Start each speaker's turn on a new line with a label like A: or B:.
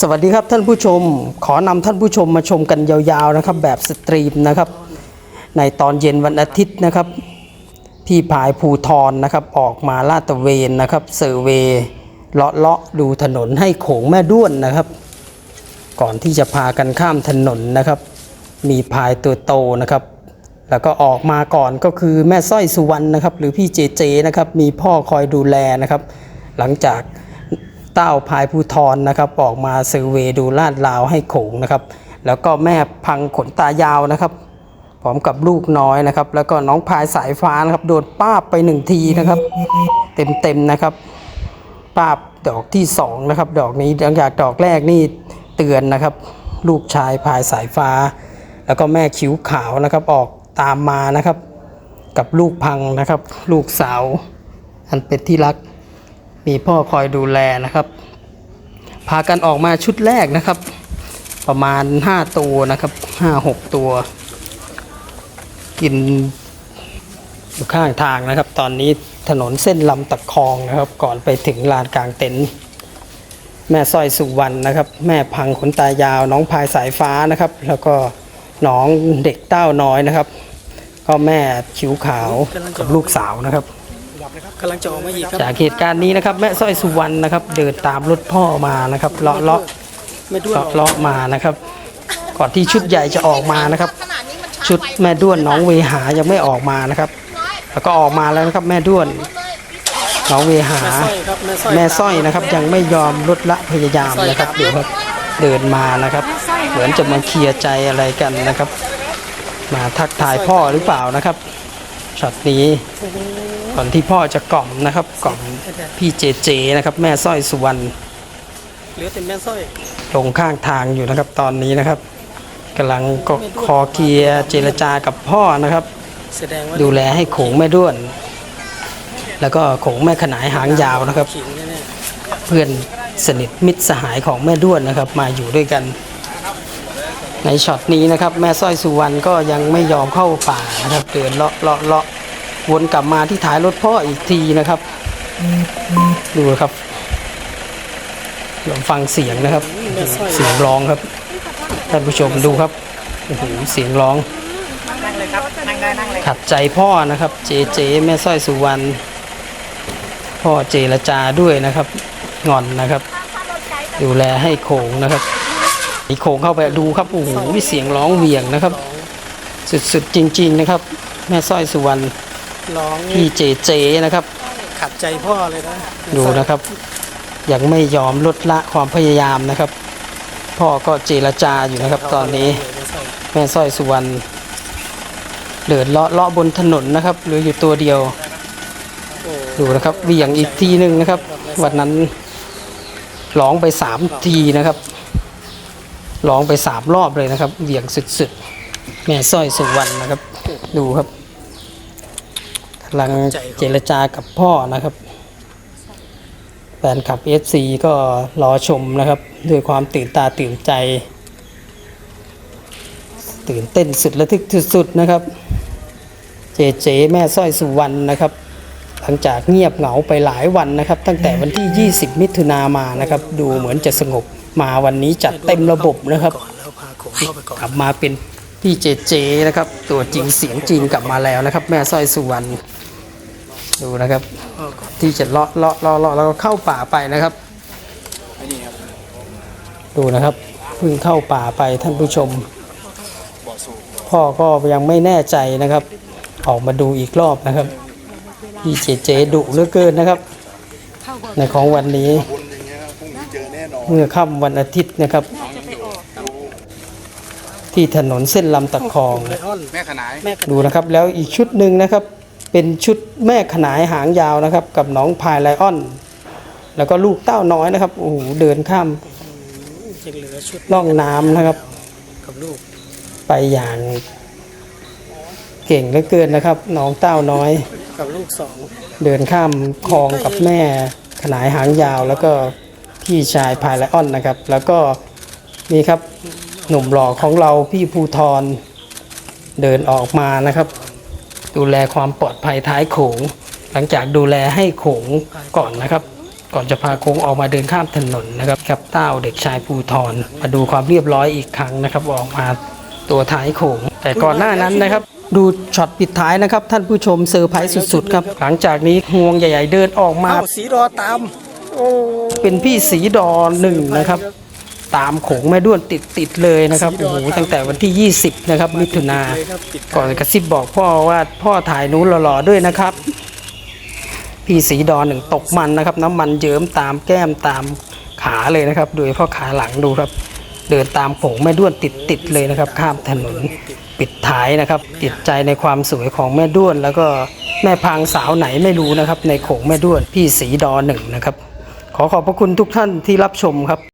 A: สวัสดีครับท่านผู้ชม ขอนำท่านผู้ชมมาชมกันยาวๆนะครับ แบบสตรีมนะครับ ในตอนเย็นวันอาทิตย์นะครับ พี่ผายภูทรนะครับ ออกมาลาดตระเวนนะครับเซอร์เวยเลาะเลาะดูถนนให้โขงแม่ด้วนนะครับ ก่อนที่จะพากันข้ามถนนนะครับ มีพายตัวโตนะครับ แล้วก็ออกมาก่อนก็คือแม่สร้อยสุวรรณนะครับ หรือพี่เจเจนะครับ มีพ่อคอยดูแลนะครับ หลังจาก เต้าพายภูทรนะครับ ออกมาเซอร์เวดูลาดลาวให้โขงนะครับ แล้วก็แม่พังขนตายาวนะครับพร้อมกับลูกน้อยนะครับ แล้วก็น้องพายสายฟ้านะครับ โดนป้าบไปหนึ่งทีนะครับ เต็มๆนะครับป้าบดอกที่สองนะครับ ดอกนี้หลังจากดอกแรกนี่เตือนนะครับ ลูกชายพายสายฟ้า แล้วก็แม่คิ้วขาวนะครับ ออกตามมานะครับ กับลูกพังนะครับ ลูกสาว อันเป็นที่รัก มีพ่อคอยดูแลนะครับ พากันออกมาชุดแรกนะครับ ประมาณ 5 ตัวนะครับ5-6 ตัว กินอยู่ข้างทางนะครับ ตอนนี้ถนนเส้นลำตะคองนะครับ ก่อนไปถึงลานกลางเต็นท์แม่สร้อยสุวรรณนะครับ แม่พังขนตายาว น้องพายสายฟ้านะครับ แล้วก็น้องเด็กเต้าน้อยนะครับ ก็แม่คิ้วขาวกับลูกสาวนะครับ
B: กำลังจะออกมาอีกครับ
A: จากเหตุการณ์นี้นะครับแม่สร้อยสุวรรณนะครับเดินตามรถพ่อมานะครับเลาะเลาะ
B: ไม่ด้วน
A: เลาะเลาะมานะครับ ก่อนที่ชุดใหญ่จะออกมานะครับ ชุดแม่ด้วนน้องเวหายังไม่ออกมานะครับ แล้วก็ออกมาแล้วนะครับแม่ด้วนน้องเวหา
B: แม่สร้อยครับแม่สร้อย
A: แม่สร้อยนะครับยังไม่ยอมลดละพยายามนะครับเดี๋ยวครับเดินมานะครับ เหมือนจะมาเคลียร์ใจอะไรกันนะครับ มาทักทายพ่อหรือเปล่านะครับ ช็อตนี้ก่อนที่พ่อจะกล่อมนะครับ กล่อมพี่เจเจนะครับ แม่สร้อยสุวรรณ
B: เหลือแต่แม่สร้อย
A: ลงข้างทางอยู่นะครับตอนนี้นะครับกำลังก็คอเคลียร์เจรจากับพ่อนะครับ
B: แสดงว่า
A: ดูแลให้โขงแม่ด้วน แล้วก็โขงแม่ขนายหางยาวนะครับ
B: ขิงแน่
A: เพื่อนสนิทมิตรสหายของแม่ด้วนนะครับ มาอยู่ด้วยกัน ในช็อตนี้นะครับแม่สร้อยสุวรรณก็ยังไม่ยอมเข้าป่านะครับเดินเลาะเลาะเลาะวนกลับมาที่ท้ายรถพ่ออีกทีนะครับ ดูครับลองฟังเสียงนะครับ
B: ๆแม่สร้อย
A: เสียงร้องครับท่านผู้ชมดูครับโอ้โหเสียงร้องขัดใจพ่อนะครับ เจเจแม่สร้อยสุวรรณพ่อเจรจาด้วยนะครับ งอนนะครับ ดูแลให้โขงนะครับ อีโขงเข้าไปดูครับโอ้โหเสียงร้องเหวี่ยงนะครับ สุดๆจริง ๆนะครับ แม่สร้อยสุวรรณ
B: ร้อง
A: พี่เจเจนะครับ
B: ขัดใจพ่อเลยนะ
A: ดูนะครับ ยังไม่ยอมลดละความพยายามนะครับ พ่อก็เจรจาอยู่นะครับ ตอนนี้
B: แม่สร้อย
A: แม่สร้อยสุวรรณเดินเลาะเลาะบนถนนนะครับเหลืออยู่ตัวเดียว
B: โอ้
A: ดูนะครับเหวี่ยงอีกทีหนึ่งนะครับ วันนั้นร้องไปสามทีนะครับ ร้องไปสามรอบเลยนะครับเหวี่ยงสุดๆแม่สร้อยสุวรรณนะครับ ดูครับกำลังเจรจากับพ่อนะครับแฟนคลับ FC ก็รอชมนะครับ ด้วยความตื่นตาตื่นใจ ตื่นเต้นสุดระทึกสุดๆนะครับ เจเจแม่สร้อยสุวรรณนะครับหลังจากเงียบเหงาไปหลายวันนะครับ ตั้งแต่วันที่ 20 มิถุนามานะครับ ดูเหมือนจะสงบ มาวันนี้จัดเต็มระบบนะครับ
B: ก่อนแล้วพาโขงเข้าไปก่อน
A: กลับมาเป็นพี่เจเจนะครับ ตัวจริงเสียงจริงกลับมาแล้วนะครับ แม่สร้อยสุวรรณดูนะครับ
B: พ่อก่อน
A: ที่จะเลาะเลาะเลาะเลาะแล้วก็เข้าป่าไปนะครับ ดูนะครับเพิ่งเข้าป่าไปท่านผู้ชม พ่อก็ยังไม่แน่ใจนะครับ ออกมาดูอีกรอบนะครับพี่เจเจดุเหลือเกินนะครับ ในของวันนี้ เมื่อค่ำวันอาทิตย์นะครับ ที่ถนนเส้นลำตะคอง
B: ไลออน
C: แม่ขนาย
B: แม่
A: ดูนะครับ แล้วอีกชุดหนึ่งนะครับ เป็นชุดแม่ขนายหางยาวนะครับ กับน้องพายไลออน แล้วก็ลูกเต้าน้อยนะครับโอ้โหเดินข้าม
B: ยังเหลือชุด
A: ล่องน้ำนะครับ
B: กับลูก
A: ไปอย่างเก่งเหลือเกินนะครับ น้องเต้าน้อย
B: กับลูกสอง
A: เดินข้ามคลองกับแม่ขนายหางยาวแล้วก็ พี่ชายพายไลออนนะครับ แล้วก็นี่ครับหนุ่มหล่อของเราพี่ภูทรเดินออกมานะครับ ดูแลความปลอดภัยท้ายโขง หลังจากดูแลให้โขงก่อนนะครับ ก่อนจะพาโค้งออกมาเดินข้ามถนนนะครับกับเต้าเด็กชายภูทรมาดูความเรียบร้อยอีกครั้งนะครับ ออกมาตัวท้ายโขง แต่ก่อนหน้านั้นนะครับ ดูช็อตปิดท้ายนะครับ ท่านผู้ชมเซอร์ไพรส์สุดๆครับ หลังจากนี้ห่วงใหญ่ ๆ เดินออกมา
B: สีรอตาม โอ้
A: เป็นพี่สีดอหนึ่งนะครับ ตามโขงแม่ด้วนติดติดๆเลยนะครับโอ้โหตั้งแต่วันที่ 20 นะครับ มิถุนา
B: เลยครับติด
A: ก่อนกระซิบบอกพ่อว่าพ่อถ่ายนู้นหล่อๆด้วยนะครับ พี่สีดอหนึ่งตกมันนะครับ น้ำมันเยิ้มตามแก้มตามขาเลยนะครับโดยเฉพ่อขาหลังดูครับ เดินตามโขงแม่ด้วนติดติดๆเลยนะครับ ข้ามถนนปิดท้ายนะครับ ติดใจในความสวยของแม่ด้วน แล้วก็แม่พางสาวไหนไม่รู้นะครับ ในโขงแม่ด้วนพี่สีดอหนึ่งนะครับ ขอขอบพระคุณทุกท่านที่รับชมครับ